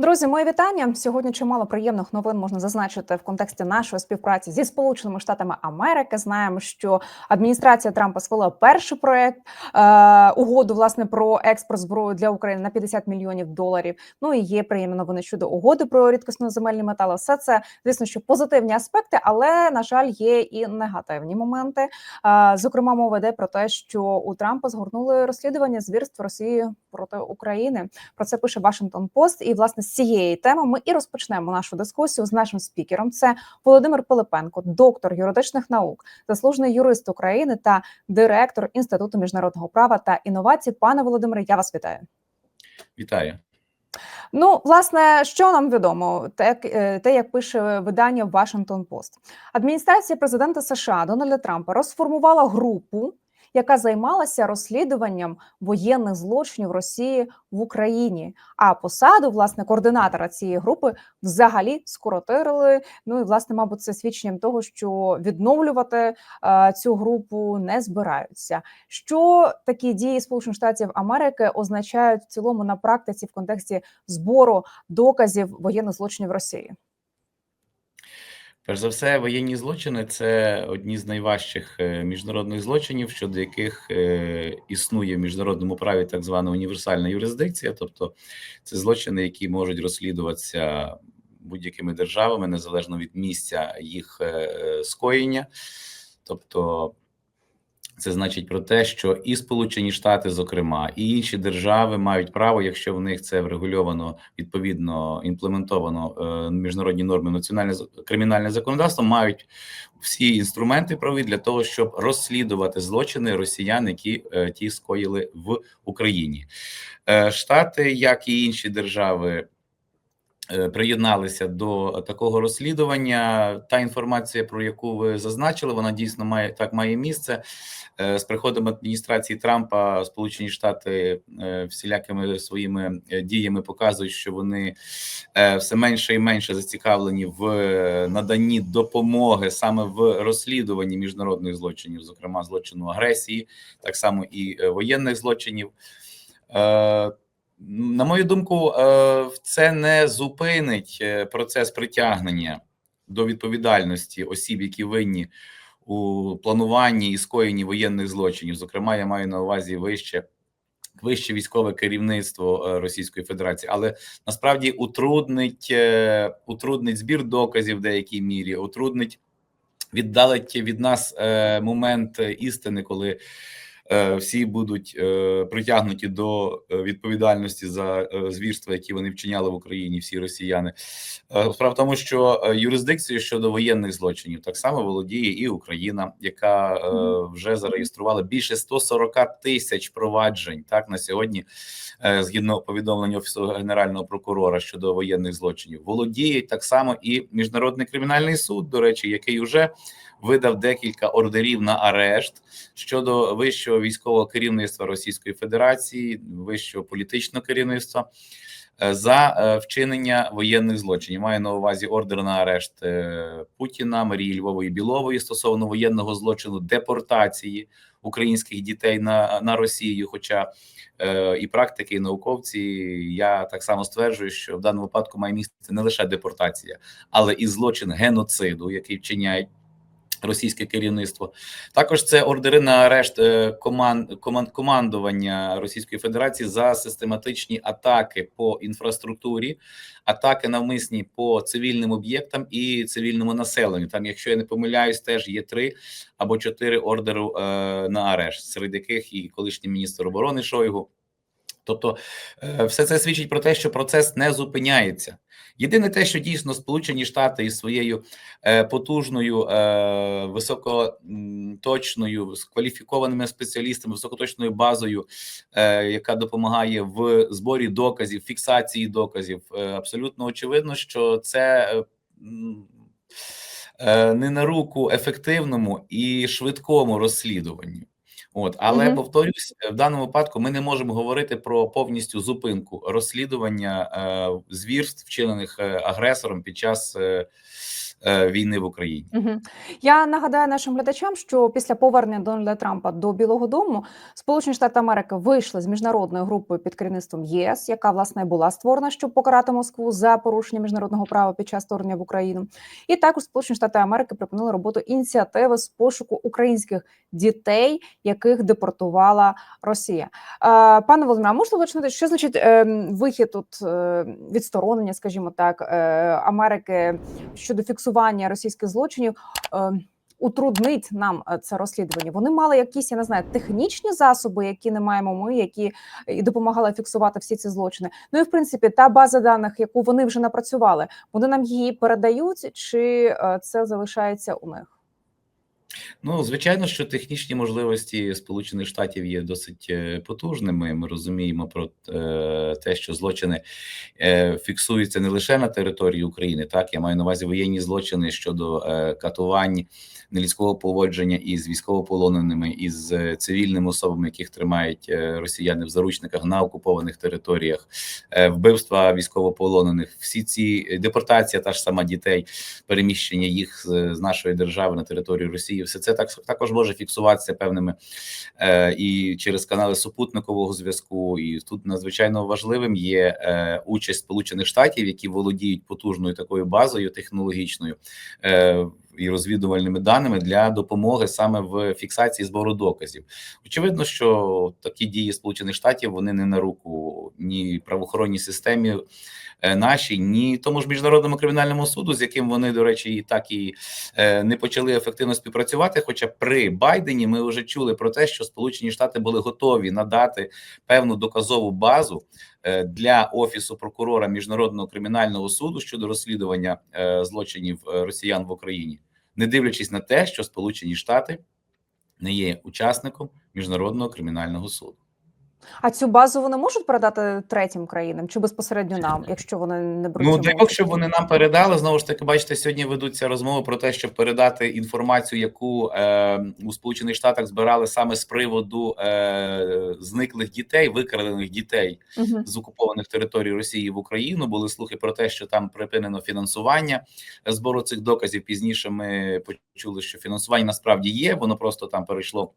Друзі, мої вітання. Сьогодні чимало приємних новин можна зазначити в контексті нашої співпраці зі Сполученими Штатами Америки. Знаємо, що адміністрація Трампа схвалила перший проект е, угоду власне про експорт зброї для України на 50 мільйонів доларів. Ну і є приємні новини щодо угоди про рідкісноземельні метали. Все це звісно, що позитивні аспекти, але на жаль, є і негативні моменти. Е, зокрема, мова йде про те, що у Трампа згорнули розслідування звірств Росії проти України. Про це пише Вашингтон Пост. І власне з цієї теми ми і розпочнемо нашу дискусію з нашим спікером. Це Володимир Пилипенко, доктор юридичних наук, заслужений юрист України та директор інституту міжнародного права та інновацій. Пане Володимире, я вас вітаю. Вітаю. Ну, власне, що нам відомо, те, те, як пише видання Washington Post. адміністрація президента США Дональда Трампа розформувала групу, яка займалася розслідуванням воєнних злочинів Росії в Україні. А посаду власне координатора цієї групи взагалі скоротили. Ну і власне, мабуть, це свідченням того, що відновлювати е, цю групу не збираються. Що такі дії Сполучених Штатів Америки означають в цілому на практиці в контексті збору доказів воєнних злочинів Росії? Перш за все, воєнні злочини це одні з найважчих е, міжнародних злочинів, щодо яких е, існує в міжнародному праві так звана універсальна юрисдикція, тобто це злочини, які можуть розслідуватися будь-якими державами незалежно від місця їх е, скоєння, тобто це значить про те, що і Сполучені Штати, зокрема, і інші держави мають право, якщо в них це врегульовано відповідно імплементовано е, міжнародні норми національне кримінальне законодавство, мають всі інструменти праві для того, щоб розслідувати злочини росіян, які е, ті скоїли в Україні. Е, Штати, як і інші держави. Е, приєдналися до такого розслідування. Та інформація, про яку ви зазначили, вона дійсно має так має місце е, з приходом адміністрації Трампа. Сполучені Штати е, всілякими своїми діями показують, що вони все менше і менше зацікавлені в наданні допомоги саме в розслідуванні міжнародних злочинів, зокрема злочину агресії, так само і воєнних злочинів. На мою думку, е, це не зупинить е, процес притягнення до відповідальності осіб, які винні у плануванні і скоєнні воєнних злочинів. Зокрема, я маю на увазі вище вище військове керівництво е, Російської Федерації, але насправді утруднить утруднить збір доказів в деякій мірі, утруднить віддалить від нас момент істини, коли. Е, всі будуть е, притягнуті до е, відповідальності за звірства, які вони вчиняли в Україні, всі росіяни. Справа в тому, що юрисдикцією щодо воєнних злочинів так само володіє і Україна, яка вже зареєструвала більше 140 тисяч проваджень так на сьогодні, згідно повідомлення офісу генерального прокурора щодо воєнних злочинів, володіє так само і міжнародний кримінальний суд, до речі, який вже видав декілька ордерів на арешт щодо вищого військового керівництва Російської Федерації, вищого політичного керівництва. Е, за е, вчинення воєнних злочинів маю на увазі ордер на арешт е, Путіна, Марії Львової Білової стосовно воєнного злочину депортації українських дітей на на Росію. Хоча е, і практики, і науковці я так само стверджую, що в даному випадку має місце не лише депортація, але і злочин геноциду, який вчиняють російське керівництво. Також це ордери на арешт е, команд, команд командування Російської Федерації за систематичні атаки по інфраструктурі, атаки навмисні по цивільним об'єктам і цивільному населенню. Там, якщо я не помиляюсь, теж є три або чотири ордеру е, на арешт, серед яких і колишній міністр оборони Шойгу. Тобто, е, все це свідчить про те, що процес не зупиняється. Єдине те, що дійсно Сполучені Штати із своєю е, потужною, е, високоточною, з кваліфікованими спеціалістами, високоточною базою, яка допомагає в зборі доказів, фіксації доказів, абсолютно очевидно, що це. Не на руку ефективному і швидкому розслідуванню. От, але угу. повторюсь, в даному випадку ми не можемо говорити про повністю зупинку розслідування е, звірств, вчинених е, агресором під час е, війни в Україні. Я нагадаю нашим глядачам, що після повернення Дональда Трампа до Білого Дому Сполучені Штати Америки вийшли з міжнародною групою під керівництвом ЄС, яка власне була створена, щоб покарати Москву за порушення міжнародного права під час вторгнення в Україну. І також Сполучені Штати Америки припинили роботу ініціативи з пошуку українських дітей, яких депортувала Росія. Е, Пане Володимире, можете уточнити, що значить е, вихід тут е, відсторонення, скажімо так, е, Америки щодо фіксування російських злочинів? Е, Утруднить нам е, це розслідування. Вони мали якісь, я не знаю, технічні засоби, які не маємо ми, які і допомагали фіксувати всі ці злочини. Ну і в принципі, та база даних, яку вони вже напрацювали, вони нам її передають, чи е, це залишається у них? Ну, звичайно, що технічні можливості Сполучених Штатів є досить е, потужними. Ми розуміємо про е, те, що злочини е, фіксуються не лише на території України. Так, я маю на увазі воєнні злочини щодо катувань, нелюдського поводження із військовополоненими, із цивільними особами, яких тримають росіяни в заручниках на окупованих територіях, вбивства військовополонених. Всі ці депортація, та ж сама дітей, переміщення їх з нашої держави на територію Росії, все це так також може фіксуватися певними е, і через канали супутникового зв'язку. І тут надзвичайно важливим є е, участь Сполучених Штатів, які володіють потужною такою базою технологічною. Е, і розвідувальними даними для допомоги саме в фіксації збору доказів. Очевидно, що такі дії Сполучених Штатів вони не на руку ні правоохоронній системі е, нашій, ні тому ж міжнародному кримінальному суду, з яким вони, до речі, і так і е, не почали ефективно співпрацювати. Хоча при Байдені ми вже чули про те, що Сполучені Штати були готові надати певну доказову базу е, для офісу прокурора міжнародного кримінального суду щодо розслідування злочинів росіян в Україні, не дивлячись на те, що Сполучені Штати не є учасником міжнародного кримінального суду. А цю базу вони можуть передати третім країнам чи безпосередньо нам, якщо вони не беруть Ну дай Бог, щоб вони нам передали. Знову ж таки, бачите, сьогодні ведуться розмови про те, щоб передати інформацію, яку е, у Сполучених Штатах збирали саме з приводу е, зниклих дітей, викрадених дітей Мгм. з окупованих територій Росії в Україну. Були слухи про те, що там припинено фінансування збору цих доказів. Пізніше ми почули, що фінансування насправді є, воно просто там перейшло.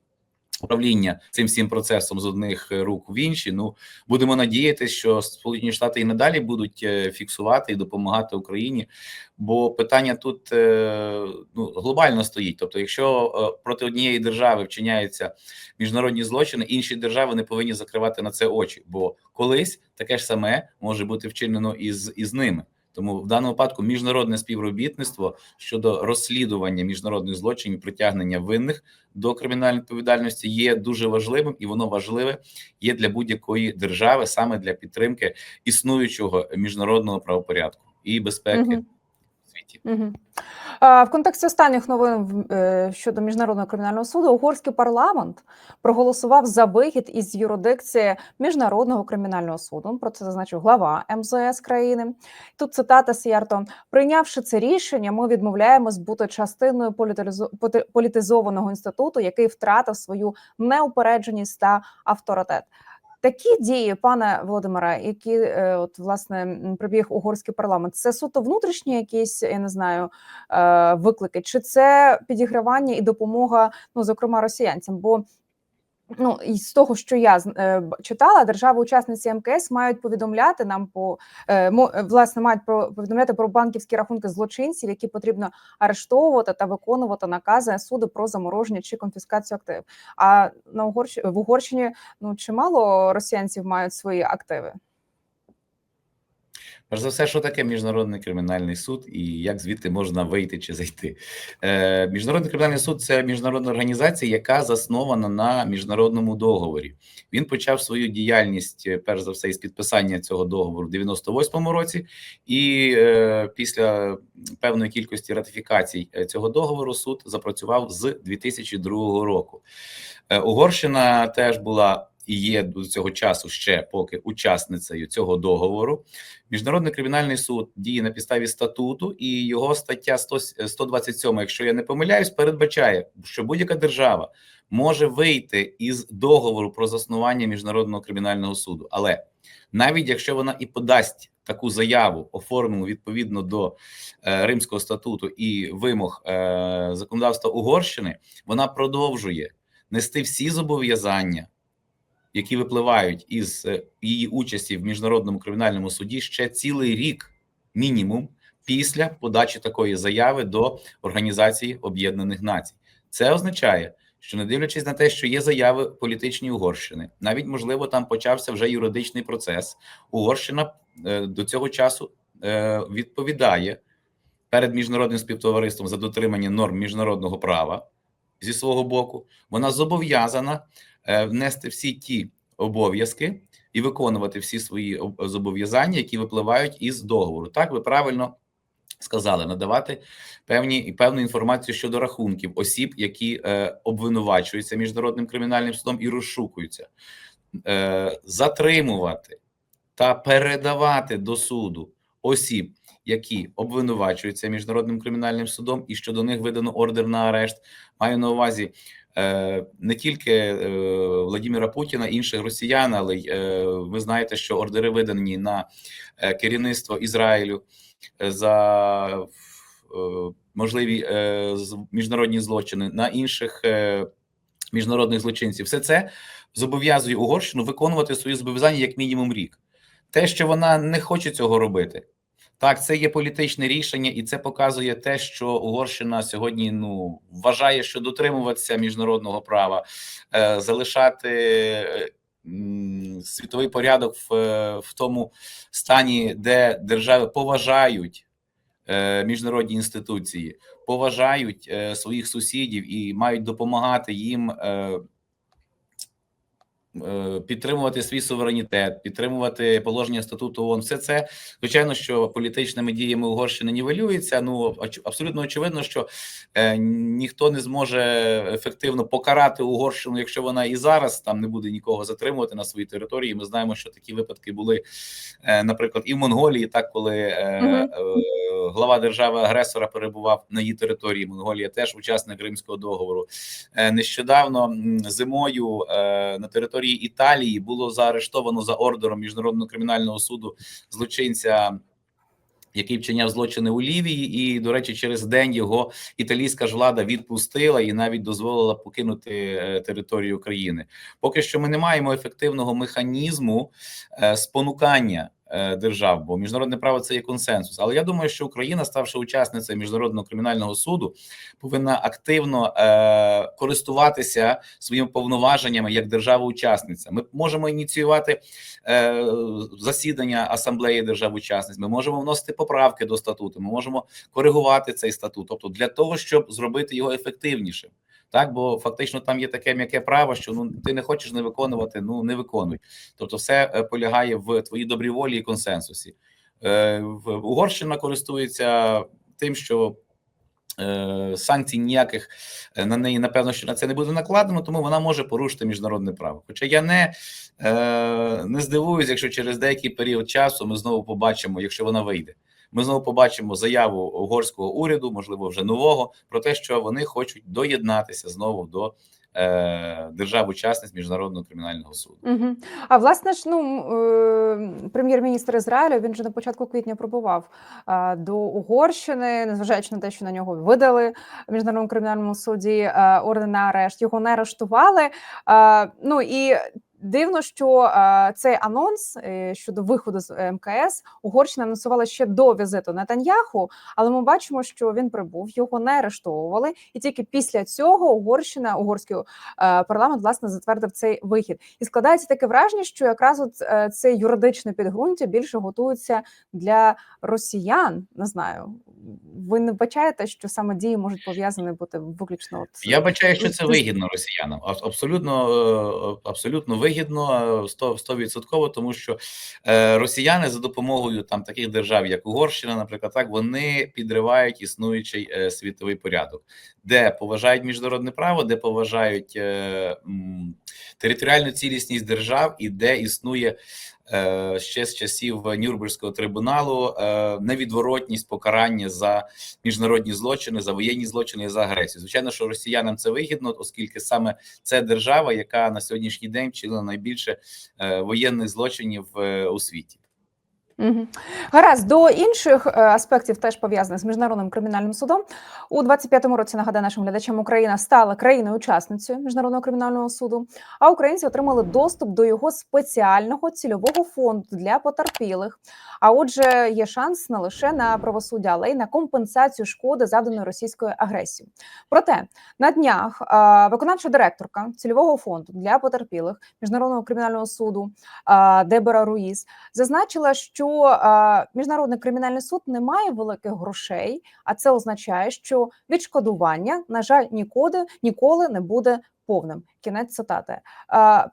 Управління цим всім процесом з одних рук в інші. Ну будемо надіятися, що Сполучені Штати і надалі будуть е, фіксувати і допомагати Україні. Бо питання тут е, ну глобально стоїть. Тобто, якщо е, проти однієї держави вчиняються міжнародні злочини, інші держави не повинні закривати на це очі, бо колись таке ж саме може бути вчинено із, із ними. Тому в даному випадку міжнародне співробітництво щодо розслідування міжнародних злочинів, притягнення винних до кримінальної відповідальності є дуже важливим, і воно важливе є для будь-якої держави саме для підтримки існуючого міжнародного правопорядку і безпеки Мгм. Світі. А, В контексті останніх новин е, щодо міжнародного кримінального суду угорський парламент проголосував за вихід із юрисдикції міжнародного кримінального суду. Про це зазначив глава МЗС країни. Тут цитата Сіярто: прийнявши це рішення, ми відмовляємось бути частиною політизо- політизованого інституту, який втратив свою неупередженість та авторитет. Такі дії, пане Володимире, які е, от власне прибіг угорський парламент, це суто внутрішні якісь, я не знаю, е, виклики, чи це підігравання і допомога, ну зокрема росіянцям? Бо ну і з того, що я е, читала, держави-учасниці МКС мають повідомляти нам по е, е, власне мають про повідомляти про банківські рахунки злочинців, які потрібно арештовувати та виконувати накази суду про замороження чи конфіскацію активів. А на Угорщ... в Угорщині ну чимало росіянців мають свої активи. Перш за все, що таке міжнародний кримінальний суд і як звідти можна вийти чи зайти? Е, Міжнародний кримінальний суд це міжнародна організація, яка заснована на міжнародному договорі. Він почав свою діяльність е, перш за все із підписання цього договору в 98-му році, і е, після певної кількості ратифікацій е, цього договору суд запрацював з 2002 року. Е, Угорщина теж була і є до цього часу ще поки учасницею цього договору. Міжнародний кримінальний суд діє на підставі статуту, і його стаття 100, 127, якщо я не помиляюсь, передбачає, що будь-яка держава може вийти із договору про заснування міжнародного кримінального суду. Але навіть якщо вона і подасть таку заяву, оформлену відповідно до е, Римського статуту і вимог е, законодавства Угорщини, вона продовжує нести всі зобов'язання, які випливають із е, її участі в міжнародному кримінальному суді ще цілий рік, мінімум, після подачі такої заяви до Організації Об'єднаних Націй. Це означає, що не дивлячись на те, що є заяви політичні Угорщини, навіть можливо там почався вже юридичний процес. Угорщина е, до цього часу е, відповідає перед міжнародним співтовариством за дотримання норм міжнародного права зі свого боку. Вона зобов'язана внести всі ті обов'язки і виконувати всі свої зобов'язання, які випливають із договору. Так, ви правильно сказали, надавати певні і певну інформацію щодо рахунків осіб, які е, обвинувачуються міжнародним кримінальним судом і розшукуються, е, затримувати та передавати до суду осіб, які обвинувачуються міжнародним кримінальним судом, і щодо них видано ордер на арешт. Маю на увазі е, не тільки е, Владимира Путіна, інших росіян, але й е, ви знаєте, що ордери видані на е, керівництво Ізраїлю е, за е, можливі е, міжнародні злочини на інших е, міжнародних злочинців. Все це зобов'язує Угорщину виконувати свої зобов'язання як мінімум рік. Те, що вона не хоче цього робити, так, це є політичне рішення, і це показує те, що Угорщина сьогодні ну вважає, що дотримуватися міжнародного права, е, залишати е, світовий порядок в, е, в тому стані, де держави поважають е, міжнародні інституції, поважають е, своїх сусідів і мають допомагати їм. Е, Підтримувати свій суверенітет, підтримувати положення статуту ООН. Все це звичайно, що політичними діями Угорщини нівелюється. Ну абсолютно очевидно, що е, ніхто не зможе ефективно покарати Угорщину, якщо вона і зараз там не буде нікого затримувати на своїй території. Ми знаємо, що такі випадки були, е, наприклад, і в Монголії, так коли е, е, глава держави агресора перебував на її території. Монголія теж учасник Римського договору. Е, Нещодавно зимою е, на території Італії було заарештовано за ордером міжнародного кримінального суду злочинця. Який вчиняв злочини у Лівії, і до речі, через день його італійська ж влада відпустила і навіть дозволила покинути е, територію країни. Поки що ми не маємо ефективного механізму спонукання держав, бо міжнародне право це є консенсус. Але я думаю, що Україна, ставши учасницею міжнародного кримінального суду, повинна активно е, користуватися своїми повноваженнями як держава-учасниця. Ми можемо ініціювати е, засідання асамблеї держав-учасниць. Ми можемо вносити поправки до статуту. Ми можемо коригувати цей статут, тобто для того, щоб зробити його ефективнішим. Так, бо фактично там є таке м'яке право, що ну ти не хочеш не виконувати, ну не виконуй. Тобто, все е, полягає в твоїй добрій волі і консенсусі. Е, Угорщина користується тим, що е, санкцій ніяких е, на неї, напевно, що на це не буде накладено, тому вона може порушити міжнародне право. Хоча я не, не здивуюсь, якщо через деякий період часу ми знову побачимо, якщо вона вийде. Ми знову побачимо заяву угорського уряду, можливо, вже нового, про те, що вони хочуть доєднатися знову до е, держав-учасниць міжнародного кримінального суду. Угу. А власне ж, ну е, прем'єр-міністр Ізраїлю він же на початку квітня прибував е, до Угорщини, незважаючи на те, що на нього видали в міжнародному кримінальному суді е, орден на арешт. Його не арештували. Ну і дивно, що е, цей анонс е, щодо виходу з е, МКС Угорщина анонсувала ще до візиту Нетаньяху, але ми бачимо, що він прибув, його не арештовували, і тільки після цього Угорщина, угорський парламент власне затвердив цей вихід. І складається таке враження, що якраз от е, це юридичне підґрунтя більше готується для росіян. Не знаю, ви не бачаєте, що саме дії можуть пов'язані бути виключно от Я бачаю, що це вигідно росіянам. Абсолютно, е, абсолютно вигідно, е, 100%, 100%, тому що е, росіяни за допомогою там таких держав, як Угорщина, наприклад, так вони підривають існуючий е, світовий порядок, де поважають міжнародне право, де поважають е, територіальну цілісність держав, і де існує е, ще з часів Нюрнберзького трибуналу е, невідворотність покарання за міжнародні злочини, за воєнні злочини і за агресію. Звичайно, що росіянам це вигідно, оскільки саме це держава, яка на сьогоднішній день вчинила найбільше е, воєнних злочинів е, у світі. Гаразд до інших е, аспектів, теж пов'язаних з міжнародним кримінальним судом. У 25-му році нагадаю нашим глядачам, Україна стала країною-учасницею міжнародного кримінального суду. А українці отримали доступ до його спеціального цільового фонду для потерпілих. А отже, є шанс не лише на правосуддя, але й на компенсацію шкоди, завданої російською агресією. Проте на днях е, виконавча директорка цільового фонду для потерпілих міжнародного кримінального суду е, Дебора Руїз зазначила, що е, міжнародний кримінальний суд не має великих грошей, а це означає, що відшкодування, на жаль, ніколи ніколи не буде повним. Кінець цитати. Е,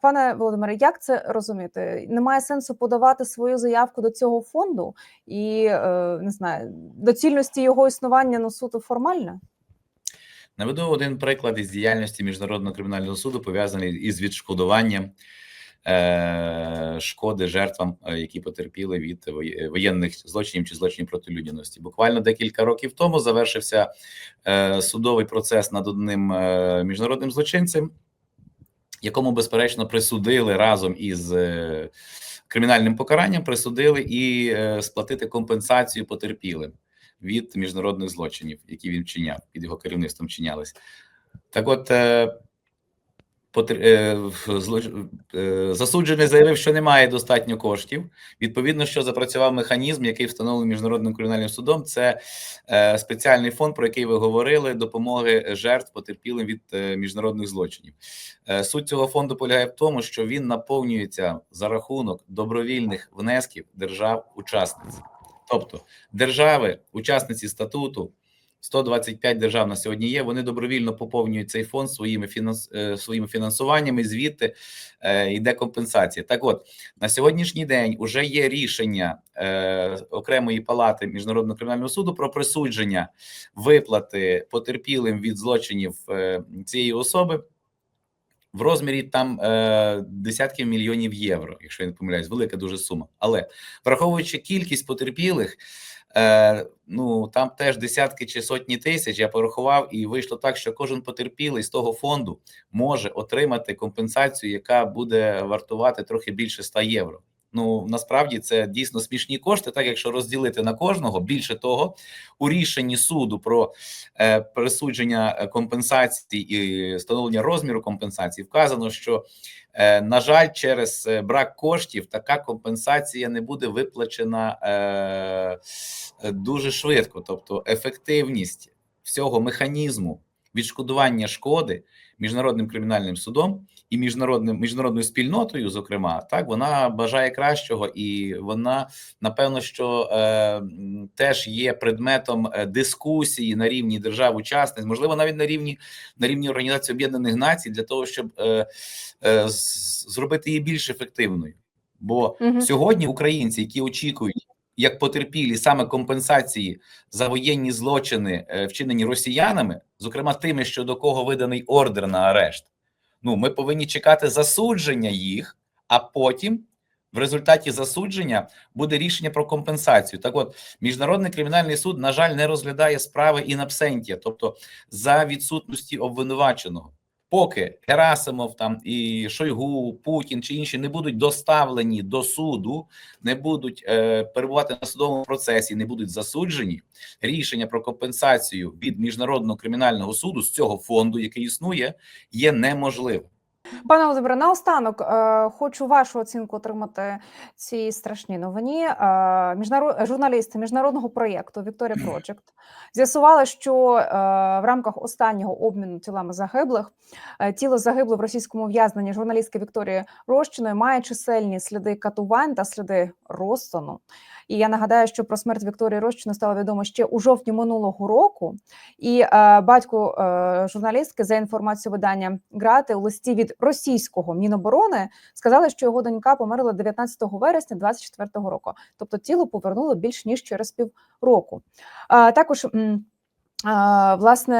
пане Володимире, як це розуміти? Немає сенсу подавати свою заявку до цього фонду і е, не знаю, доцільності його існування ну суто формально? Наведу один приклад із діяльності Міжнародного кримінального суду, пов'язаний із відшкодуванням шкоди жертвам, е, які потерпіли від воєнних злочинів чи злочинів проти людяності. Буквально декілька років тому завершився е, судовий процес над одним е, міжнародним злочинцем, якому безперечно присудили разом із е, кримінальним покаранням, присудили і е, сплатити компенсацію потерпілим від міжнародних злочинів, які він вчиняв, під його керівництвом вчинялись. Так от, е, потр- е, в- злоч- е, засуджений заявив, що немає достатньо коштів. Відповідно, що запрацював механізм, який встановлений міжнародним кримінальним судом. Це е, спеціальний фонд, про який ви говорили, допомоги жертв потерпілим від е, міжнародних злочинів. Е, Суть цього фонду полягає в тому, що він наповнюється за рахунок добровільних внесків держав-учасниць. Тобто держави, учасниці статуту, 125 держав на сьогодні є. Вони добровільно поповнюють цей фонд своїми фінанс е, своїми фінансуваннями. Звідти е, йде компенсація. Так, от на сьогоднішній день уже є рішення е, окремої палати міжнародного кримінального суду про присудження виплати потерпілим від злочинів е, цієї особи. В розмірі там е, десятків мільйонів євро, якщо я не помиляюсь, велика дуже сума. Але враховуючи кількість потерпілих, е, ну там теж десятки чи сотні тисяч. Я порахував, і вийшло так, що кожен потерпілий з того фонду може отримати компенсацію, яка буде вартувати трохи більше 100 євро. Ну насправді це дійсно смішні кошти. Так якщо розділити на кожного, більше того, у рішенні суду про е, присудження е, компенсацій і встановлення розміру компенсації вказано, що на жаль, через е, брак коштів така компенсація не буде виплачена е, е, дуже швидко, тобто ефективність всього механізму відшкодування шкоди міжнародним кримінальним судом і міжнародним міжнародною спільнотою, зокрема, так вона бажає кращого, і вона напевно, що е, теж є предметом е, дискусії на рівні держав-учасниць, можливо, навіть на рівні на рівні Організації Об'єднаних Націй, для того, щоб е, е, зробити її більш ефективною. Бо Мгм. сьогодні українці, які очікують як потерпілі саме компенсації за воєнні злочини, е, вчинені росіянами, зокрема тими, що до кого виданий ордер на арешт. Ну, ми повинні чекати засудження їх, а потім. В результаті засудження буде рішення про компенсацію. Так, от міжнародний кримінальний суд, на жаль, не розглядає справи in absentia, тобто за відсутності обвинуваченого. Поки Герасимов там і Шойгу, Путін чи інші не будуть доставлені до суду, не будуть е, перебувати на судовому процесі, не будуть засуджені. Рішення про компенсацію від міжнародного кримінального суду з цього фонду, який існує, є неможливим. Пане Володимире, наостанок е, хочу вашу оцінку отримати цій страшній новині. Е, міжнарод... Журналісти міжнародного проєкту Victoria Project з'ясували, що е, в рамках останнього обміну тілами загиблих тіло загибло в російському в'язненні журналістки Вікторії Рощиної має чисельні сліди катувань та сліди розтину. І я нагадаю, що про смерть Вікторії Рощиної стало відомо ще у жовтні минулого року. І е, батько е, журналістки за інформацією видання Грати у листі від російського міноборони сказали, що його донька померла 19 вересня 24 року. Тобто тіло повернуло більш ніж через півроку. Е, також. е, Власне,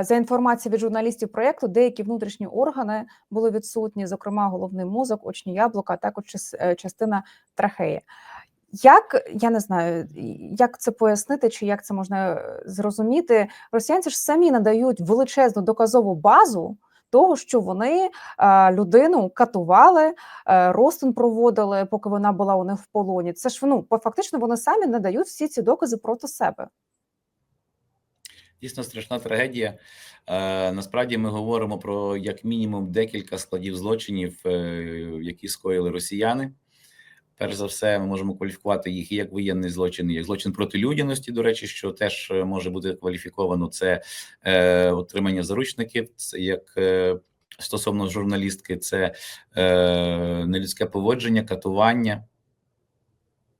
е, за інформацією від журналістів проєкту, деякі внутрішні органи були відсутні, зокрема головний мозок, очні яблука, а також е, частина трахеї. Як я не знаю, як це пояснити, чи як це можна е, зрозуміти? Росіянці ж самі надають величезну доказову базу того, що вони е, людину катували, е, розтин проводили, поки вона була у них в полоні. Це ж ну, фактично вони самі надають всі ці докази проти себе. Дійсно страшна трагедія. Е, насправді ми говоримо про як мінімум декілька складів злочинів, які скоїли росіяни. Перш за все, ми можемо кваліфікувати їх як воєнний злочин, як злочин проти людяності. До речі, що теж е, може бути кваліфіковано. Це е, отримання заручників, це як е, стосовно журналістки, це е, нелюдське поводження, катування.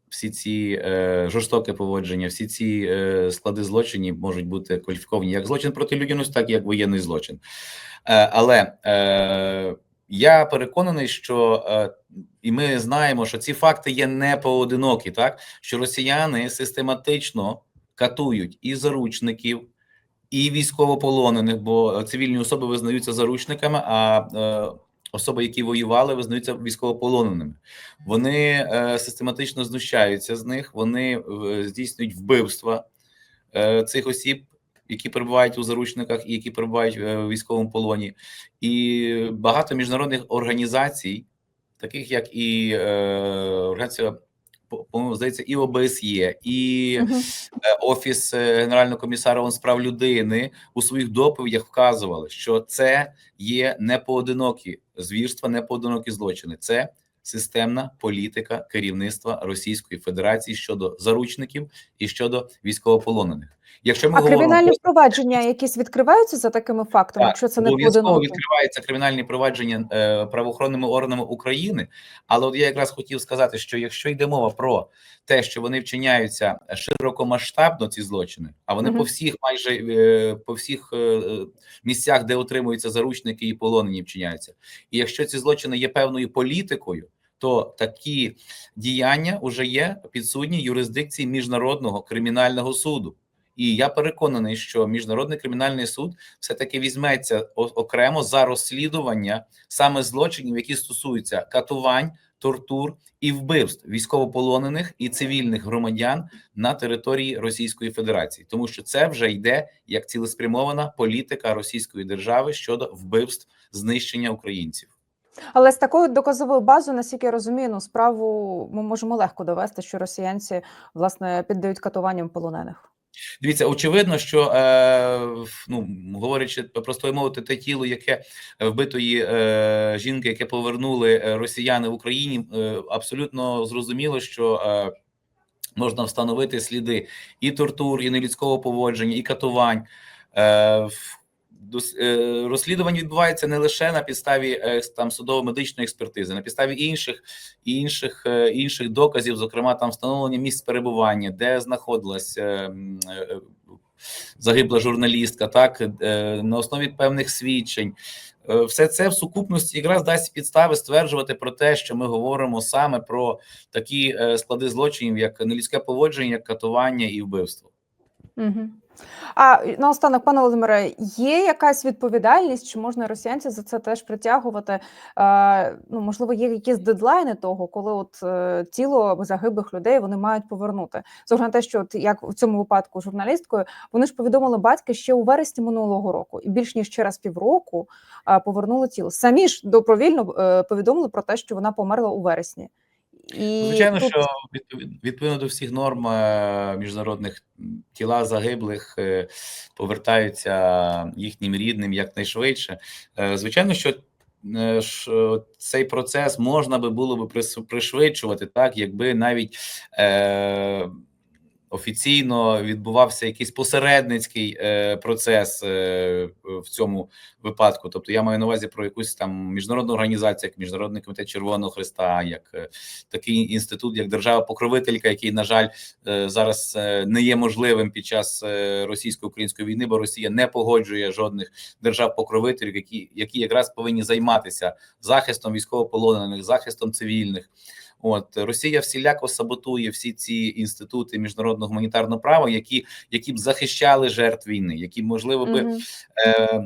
Всі ці е, жорстоке поводження, всі ці е, склади злочинів можуть бути кваліфіковані як злочин проти людяності, так і як воєнний злочин. Е, але е, я переконаний, що е, і ми знаємо, що ці факти є не поодинокі, так що росіяни систематично катують і заручників, і військовополонених, бо цивільні особи визнаються заручниками, а е, особи, які воювали, визнаються військовополоненими. Вони е, систематично знущаються з них, вони е, здійснюють вбивства е, цих осіб, які перебувають у заручниках і які перебувають е, в військовому полоні, і багато міжнародних організацій, таких як і е, організація. по- по-моєму, здається, і ОБСЄ, і е, офіс е, генерального комісара ООН з прав людини у своїх доповідях вказували, що це є не поодинокі звірства, не поодинокі злочини. Це системна політика керівництва Російської Федерації щодо заручників і щодо військовополонених. Якщо ми А говоримо кримінальні про впровадження якісь відкриваються за такими фактами, так, якщо це не обов'язково відкриваються кримінальні провадження е, правоохоронними органами України. Але от я якраз хотів сказати, що якщо йде мова про те, що вони вчиняються широкомасштабно, ці злочини, а вони Мгм. по всіх майже е, по всіх е, е, місцях, де отримуються заручники і полонені, вчиняються. І якщо ці злочини є певною політикою. То такі діяння вже є підсудні юрисдикції міжнародного кримінального суду. І я переконаний, що міжнародний кримінальний суд все таки візьметься окремо за розслідування саме злочинів, які стосуються катувань, тортур і вбивств військовополонених і цивільних громадян на території Російської Федерації, тому що це вже йде як цілеспрямована політика Російської держави щодо вбивств знищення українців. Але з такою доказовою базою, наскільки я розумію, ну справу ми можемо легко довести, що росіянці власне піддають катуванням полонених. Дивіться, очевидно, що е, ну говорячи простою мовити, те тіло, яке е, вбитої е, жінки, яке повернули е, росіяни в Україні, е, абсолютно зрозуміло, що е, можна встановити сліди і тортур, і нелюдського поводження, і катувань. Е, Розслідування відбувається не лише на підставі е, там судово-медичної експертизи, на підставі інших інших е, інших доказів, зокрема там встановлення місць перебування, де е, загибла журналістка, так на основі певних свідчень. Все це в сукупності якраз дасть підстави стверджувати про те, що ми говоримо саме про такі склади злочинів, як нелюдське поводження, як катування і вбивство. Угу. А наостанок, пане Володимире, є якась відповідальність, чи можна росіянців за це теж притягувати? Е, ну, можливо, є якісь дедлайни того, коли от е, тіло загиблих людей вони мають повернути. Зокрема, на те, що от як в цьому випадку журналісткою, вони ж повідомили батька ще у вересні минулого року, і більш ніж через півроку е, повернули тіло. Самі ж добровільно е, повідомили про те, що вона померла у вересні. І Звичайно, тут- що відповідно до всіх норм е, міжнародних тіла загиблих е, повертаються їхнім рідним якнайшвидше. Е, Звичайно, що цей процес можна би було би пришвидшувати, так якби навіть е, офіційно відбувався якийсь посередницький е, процес е, в цьому випадку. Тобто я маю на увазі про якусь там міжнародну організацію, як Міжнародний комітет Червоного Христа, як е, такий інститут, як держава-покровителька, який, на жаль, зараз не є можливим під час російсько-української війни, бо Росія не погоджує жодних держав-покровителів, які, які якраз повинні займатися захистом військовополонених, захистом цивільних. От Росія всіляко саботує всі ці інститути міжнародного гуманітарного права, які, які б захищали жертв війни, які можливо би е,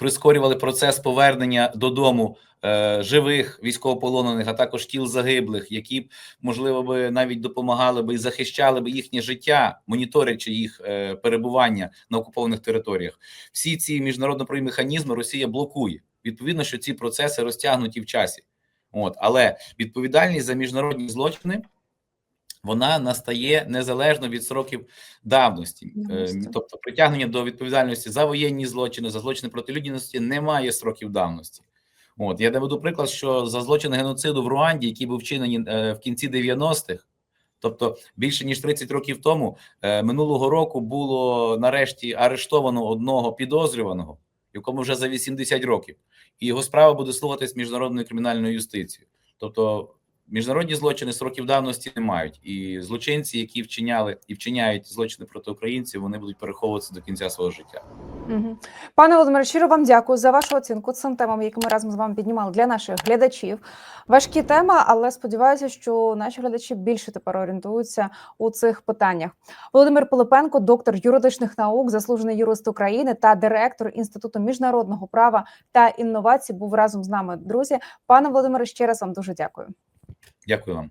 прискорювали процес повернення додому е, живих військовополонених, а також тіл загиблих, які б можливо би навіть допомагали би і захищали би їхнє життя, моніторячи їх е, перебування на окупованих територіях. Всі ці міжнародно-правові механізми Росія блокує. Відповідно, що ці процеси розтягнуті в часі. От але відповідальність за міжнародні злочини вона настає незалежно від сроків давності. Е, Тобто, притягнення до відповідальності за воєнні злочини, за злочини проти людяності немає сроків давності. От я наведу приклад, що за злочини геноциду в Руанді, які був вчинені е, в кінці 90-х, тобто більше ніж 30 років тому, е, минулого року було нарешті арештовано одного підозрюваного, якому вже за 80 років, і його справа буде слухатись міжнародною кримінальною юстицією. Тобто міжнародні злочини сроків давності не мають, і злочинці, які вчиняли і вчиняють злочини проти українців, вони будуть переховуватися до кінця свого життя. Мгм. Пане Володимире, щиро вам дякую за вашу оцінку цим темам, які ми разом з вами піднімали для наших глядачів. Важкі теми, але сподіваюся, що наші глядачі більше тепер орієнтуються у цих питаннях. Володимир Пилипенко, доктор юридичних наук, заслужений юрист України та директор Інституту міжнародного права та інновацій, був разом з нами. Друзі, пане Володимире, ще раз вам дуже дякую. Дякую вам.